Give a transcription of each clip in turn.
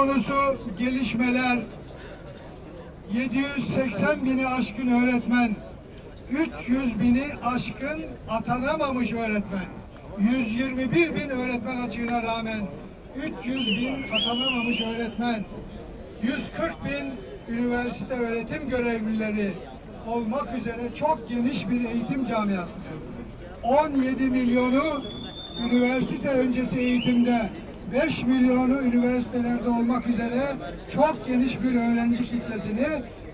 konusu gelişmeler, 780 bini aşkın öğretmen, 300 bini aşkın atanamamış öğretmen, 121 bin öğretmen açığına rağmen 300 bin atanamamış öğretmen, 140 bin üniversite öğretim görevlileri olmak üzere çok geniş bir eğitim camiası. 17 milyonu üniversite öncesi eğitimde, 5 milyonu üniversitelerde olmak üzere çok geniş bir öğrenci kitlesini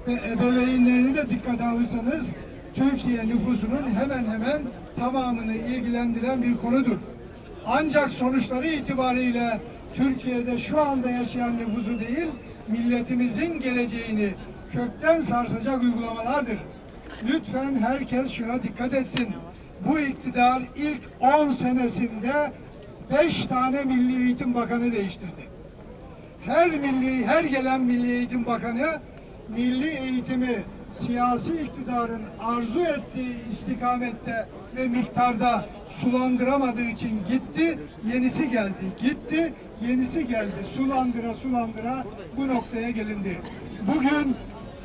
ve ebeveynlerini de dikkate alırsanız Türkiye nüfusunun hemen hemen tamamını ilgilendiren bir konudur. Ancak sonuçları itibariyle Türkiye'de şu anda yaşayan nüfusu değil, milletimizin geleceğini kökten sarsacak uygulamalardır. Lütfen herkes şuna dikkat etsin. Bu iktidar ilk 10 senesinde 5 tane Milli Eğitim Bakanı değiştirdi. Her milli, her gelen Milli Eğitim Bakanı milli eğitimi siyasi iktidarın arzu ettiği istikamette ve miktarda sulandıramadığı için gitti, yenisi geldi. Gitti, yenisi geldi. Sulandıra sulandıra bu noktaya gelindi. Bugün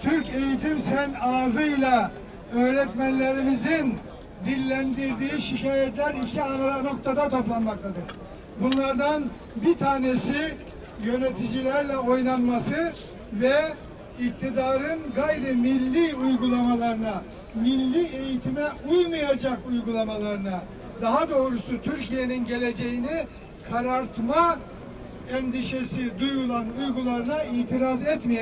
Türk Eğitim Sen ağzıyla öğretmenlerimizin dillendirdiği şikayetler iki ana noktada toplanmaktadır. Bunlardan bir tanesi yöneticilerle oynanması ve iktidarın gayri milli uygulamalarına, milli eğitime uymayacak uygulamalarına, daha doğrusu Türkiye'nin geleceğini karartma endişesi duyulan uygularına itiraz etmeye